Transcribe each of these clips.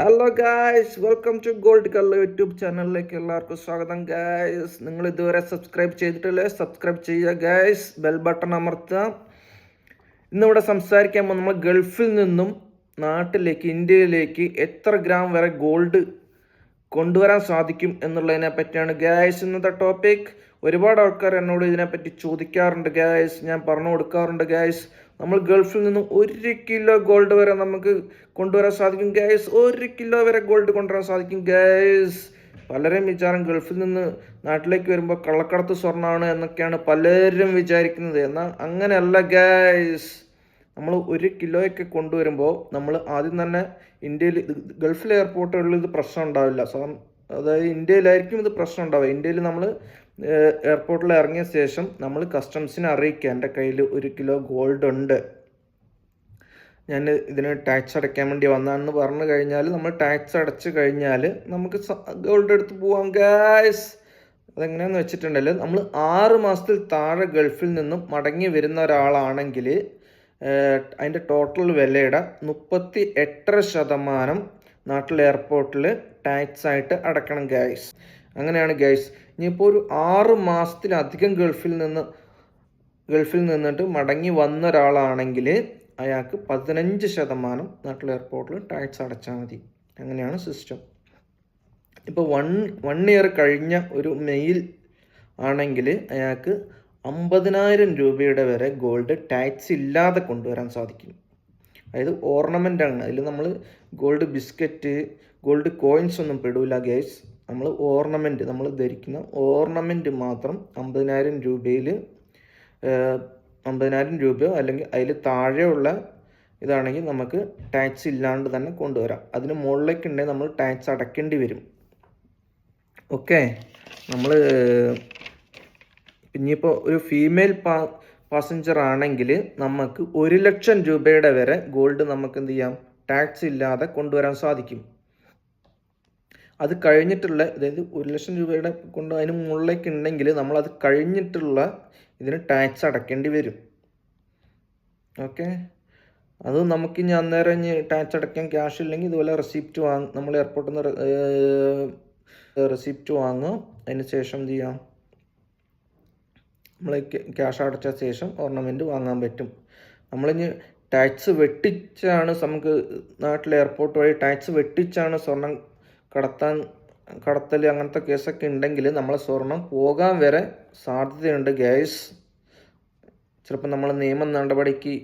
Hello guys welcome to gold കള്ള YouTube ചാനലിലേക്ക് എല്ലാവർക്കും സ്വാഗതം ഗായ്സ് നിങ്ങൾ ഇതുവരെ സബ്സ്ക്രൈബ് ചെയ്തിട്ടില്ലേ? സബ്സ്ക്രൈബ് ചെയ്യുക ഗായ്സ് ബെൽ ബട്ടൺ അമർത്തുക. ഇന്നിവിടെ സംസാരിക്കാൻ നമ്മൾ ഗൾഫിൽ നിന്നും നാട്ടിലേക്ക് ഇന്ത്യയിലേക്ക് എത്ര ഗ്രാം വരെ ഗോൾഡ് കൊണ്ടുവരാൻ സാധിക്കും എന്നുള്ളതിനെ പറ്റിയാണ് ഗായ്സ് ഇന്നത്തെ ടോപ്പിക് ഒരുപാട് ആൾക്കാർ എന്നോട് ഇതിനെപ്പറ്റി ചോദിക്കാറുണ്ട് ഗ്യാസ് ഞാൻ പറഞ്ഞു കൊടുക്കാറുണ്ട് ഗ്യാസ് നമ്മൾ ഗൾഫിൽ നിന്നും ഒരു കിലോ ഗോൾഡ് വരെ നമുക്ക് കൊണ്ടുവരാൻ സാധിക്കും ഗ്യാസ് ഒരു കിലോ വരെ ഗോൾഡ് കൊണ്ടുവരാൻ സാധിക്കും ഗ്യാസ് പലരും വിചാരം ഗൾഫിൽ നിന്ന് നാട്ടിലേക്ക് വരുമ്പോൾ കള്ളക്കടത്ത് സ്വർണമാണ് എന്നൊക്കെയാണ് പലരും വിചാരിക്കുന്നത്. എന്നാൽ അങ്ങനെയല്ല ഗ്യാസ് നമ്മൾ ഒരു കിലോയൊക്കെ കൊണ്ടുവരുമ്പോൾ നമ്മൾ ആദ്യം തന്നെ ഇന്ത്യയിൽ ഗൾഫിലെ എയർപോർട്ടുകളിൽ ഇത് പ്രശ്നം ഉണ്ടാവില്ല. അതായത് ഇന്ത്യയിലായിരിക്കും ഇത് പ്രശ്നം ഉണ്ടാവുക. ഇന്ത്യയിൽ നമ്മൾ എയർപോർട്ടിൽ ഇറങ്ങിയ ശേഷം നമ്മൾ കസ്റ്റംസിനെ അറിയിക്കുക. എന്റെ കയ്യിൽ ഒരു കിലോ ഗോൾഡ് ഉണ്ട്. ഞാൻ ഇതിന് ടാക്സ് അടയ്ക്കാൻ വേണ്ടി വന്നതാണെന്ന് പറഞ്ഞു കഴിഞ്ഞാൽ നമ്മൾ ടാക്സ് അടച്ചു കഴിഞ്ഞാൽ നമുക്ക് ഗോൾഡ് എടുത്ത് പോവാം ഗാസ് അതെങ്ങനെയാന്ന് വെച്ചിട്ടുണ്ടെങ്കിൽ നമ്മൾ ആറ് മാസത്തിൽ താഴെ ഗൾഫിൽ നിന്നും മടങ്ങി വരുന്ന ഒരാളാണെങ്കിൽ അതിന്റെ ടോട്ടൽ വിലയുടെ മുപ്പത്തി എട്ടര ശതമാനം നാട്ടിലെ എയർപോർട്ടിൽ ടാക്സ് ആയിട്ട് അടക്കണം ഗൈസ് അങ്ങനെയാണ് ഗൈസ്. ഇനിയിപ്പോൾ ഒരു ആറ് മാസത്തിലധികം ഗൾഫിൽ നിന്ന് ഗൾഫിൽ നിന്നിട്ട് മടങ്ങി വന്ന ഒരാളാണെങ്കിൽ അയാൾക്ക് പതിനഞ്ച് ശതമാനം നാട്ടിലെ എയർപോർട്ടിൽ ടാക്സ് അടച്ചാൽ മതി. അങ്ങനെയാണ് സിസ്റ്റം ഇപ്പോൾ വൺ വൺ ഇയർ കഴിഞ്ഞ ഒരു മെയിൽ ആണെങ്കിൽ അയാൾക്ക് അമ്പതിനായിരം രൂപയുടെ വരെ ഗോൾഡ് ടാക്സ് ഇല്ലാതെ കൊണ്ടുവരാൻ സാധിക്കും. അതായത് ഓർണമെന്റ് ആണ്. അതിൽ നമ്മൾ ഗോൾഡ് ബിസ്ക്കറ്റ് ഗോൾഡ് കോയിൻസ് ഒന്നും പെടില്ല ഗേസ്. നമ്മൾ ഓർണമെന്റ് നമ്മൾ ധരിക്കുന്ന ഓർണമെന്റ് മാത്രം അമ്പതിനായിരം രൂപയിൽ അമ്പതിനായിരം രൂപയോ അല്ലെങ്കിൽ അതിൽ താഴെയുള്ള ഇതാണെങ്കിൽ നമുക്ക് ടാക്സ് ഇല്ലാണ്ട് തന്നെ കൊണ്ടുവരാം. അതിന് മുകളിലേക്ക് ഉണ്ടെങ്കിൽ നമ്മൾ ടാക്സ് അടയ്ക്കേണ്ടി വരും. ഓക്കെ? നമ്മൾ ഇനിയിപ്പോൾ ഒരു ഫീമെയിൽ പാസഞ്ചർ ആണെങ്കിൽ നമുക്ക് ഒരു ലക്ഷം രൂപയുടെ വരെ ഗോൾഡ് നമുക്ക് എന്ത് ചെയ്യാം? ടാക്സ് ഇല്ലാതെ കൊണ്ടുവരാൻ സാധിക്കും. അത് കഴിഞ്ഞിട്ടുള്ള അതായത് ഒരു ലക്ഷം രൂപയുടെ കൊണ്ട് അതിന് മുകളിലേക്ക് ഉണ്ടെങ്കിൽ നമ്മൾ അത് കഴിഞ്ഞിട്ടുള്ള ഇതിന് ടാക്സ് അടയ്ക്കേണ്ടി വരും. ഓക്കെ അത് നമുക്ക് ഇനി അന്നേരം ടാക്സ് അടയ്ക്കാൻ ക്യാഷ് ഇല്ലെങ്കിൽ ഇതുപോലെ റെസിപ്റ്റ് വാങ്ങും നമ്മൾ എയർപോർട്ടിൽ നിന്ന് റെസിപ്റ്റ് വാങ്ങും. അതിന് ശേഷം എന്ത് ചെയ്യാം? നമ്മൾ ക്യാഷ് അടച്ച ശേഷം ഓർണമെന്റ് വാങ്ങാൻ പറ്റും. നമ്മളിനി ടാക്സ് വെട്ടിച്ചാണ് നമുക്ക് നാട്ടിലെ എയർപോർട്ട് വഴി ടാക്സ് വെട്ടിച്ചാണ് സ്വർണം കടത്താൻ കടത്തൽ അങ്ങനത്തെ കേസൊക്കെ ഉണ്ടെങ്കിൽ നമ്മൾ സ്വർണം പോകാൻ വരെ സാധ്യതയുണ്ട് ഗ്യാസ് ചിലപ്പോൾ നമ്മൾ നിയമ നടപടിക്ക്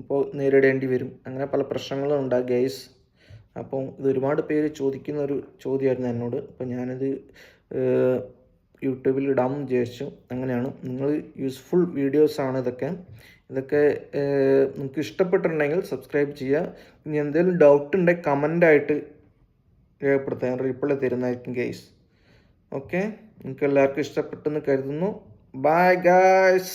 ഇപ്പോൾ നേരിടേണ്ടി വരും. അങ്ങനെ പല പ്രശ്നങ്ങളും ഉണ്ടാകും ഗ്യാസ് അപ്പോൾ ഇത് ഒരുപാട് പേര് ചോദിക്കുന്ന ഒരു ചോദ്യമായിരുന്നു എന്നോട്. അപ്പം ഞാനിത് യൂട്യൂബിൽ ഇടാമെന്ന് വിചാരിച്ചു. അങ്ങനെയാണ്. നിങ്ങൾ യൂസ്ഫുൾ വീഡിയോസാണ് ഇതൊക്കെ. ഇതൊക്കെ നിങ്ങൾക്ക് ഇഷ്ടപ്പെട്ടിട്ടുണ്ടെങ്കിൽ സബ്സ്ക്രൈബ് ചെയ്യുക. ഇനി എന്തെങ്കിലും ഡൗട്ട് ഉണ്ടെങ്കിൽ കമന്റായിട്ട് ഞാൻ റിപ്ലൈ തരുന്നതായിരിക്കും ഗൈസ് ഓക്കെ നിങ്ങൾക്ക് എല്ലാവർക്കും ഇഷ്ടപ്പെട്ടെന്ന് കരുതുന്നു. Bye guys